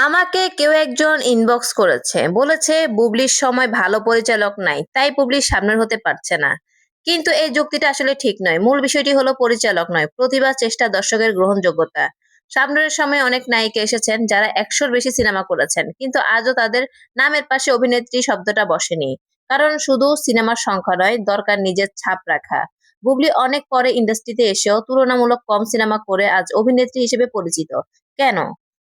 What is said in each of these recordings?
আমাকে কেউ একজন ইনবক্স করেছে। বলেছে, বুবলির সময় ভালো পরিচালক নাই, তাই বুবলির সামনের হতে পারছে না। কিন্তু এই যুক্তিটা আসলে ঠিক নয়। মূল বিষয়টি হলো পরিচালক নয়, প্রতিভা, চেষ্টা, দর্শকের গ্রহণযোগ্যতা। সামনের সময় অনেক নায়িকা এসেছেন যারা একশোর বেশি সিনেমা করেছেন, কিন্তু আজও তাদের নামের পাশে অভিনেত্রী শব্দটা বসেনি। কারণ শুধু সিনেমার সংখ্যা নয়, দরকার নিজের ছাপ রাখা। বুবলি অনেক পরে ইন্ডাস্ট্রিতে এসেও তুলনামূলক কম সিনেমা করে আজ অভিনেত্রী হিসেবে পরিচিত। কেন?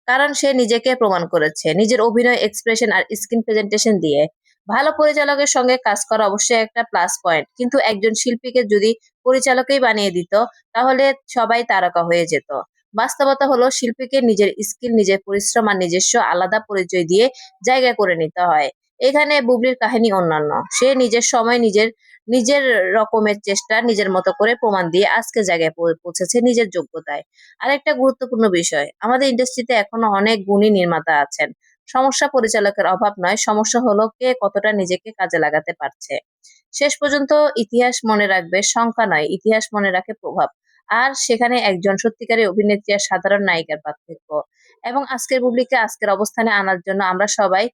কারণ সে নিজেকে প্রমাণ করেছে। নিজের অভিনয় এক্সপ্রেশন আর স্ক্রিন প্রেজেন্টেশন দিয়ে। ভালো পরিচালকের সঙ্গে কাজ করা অবশ্যই একটা প্লাস পয়েন্ট কিন্তু একজন শিল্পীকে যদি পরিচালকেই বানিয়ে দিত, তাহলে সবাই তারকা হয়ে যেত। বাস্তবতা হলো, শিল্পীকে নিজের স্কিল নিজের পরিশ্রম আর নিজস্ব আলাদা পরিচয় দিয়ে জায়গা করে নিতে হয়। এখানে বুবলির কাহিনী অন্যান্য। সে নিজের সময় নিজের নিজের রকমের চেষ্টা নিজের মতো করে প্রমাণ দিয়ে আজকে জায়গায় পৌঁছেছে নিজের যোগ্যতায়। আরেকটা গুরুত্বপূর্ণ বিষয়, আমাদের ইন্ডাস্ট্রিতে এখনও অনেক গুণী নির্মাতা আছেন। সমস্যা পরিচালকের অভাব নয়, সমস্যা হলো কে কতটা নিজেকে কাজে লাগাতে পারছে। শেষ পর্যন্ত ইতিহাস মনে রাখবে সংখ্যা নয়, ইতিহাস মনে রাখে প্রভাব। আর সেখানে একজন সত্যিকারের অভিনেত্রী আর সাধারণ নায়িকার পার্থক্য। এবং আজকের বুবলিকে আজকের অবস্থানে আনার জন্য আমরা সবাই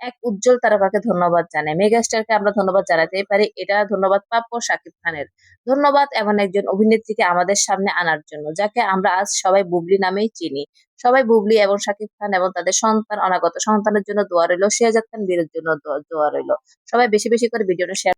এক উজ্জ্বল তারকাকে ধন্যবাদ জানাই। মেগাস্টারকে আমরা ধন্যবাদ জানাতেই পারি। এটা ধন্যবাদ প্রাপ্য শাকিব খানের। ধন্যবাদ এমন একজন অভিনেত্রীকে আমাদের সামনে আনার জন্য, যাকে আমরা আজ সবাই বুবলি নামেই চিনি। সবাই বুবলি এবং শাকিব খান এবং তাদের সন্তান, অনাগত সন্তানের জন্য দোয়া রইল শেয়াজাদ খান বীরের জন্য দোয়া রইল। সবাই বেশি বেশি করে ভিডিওটা শেয়ার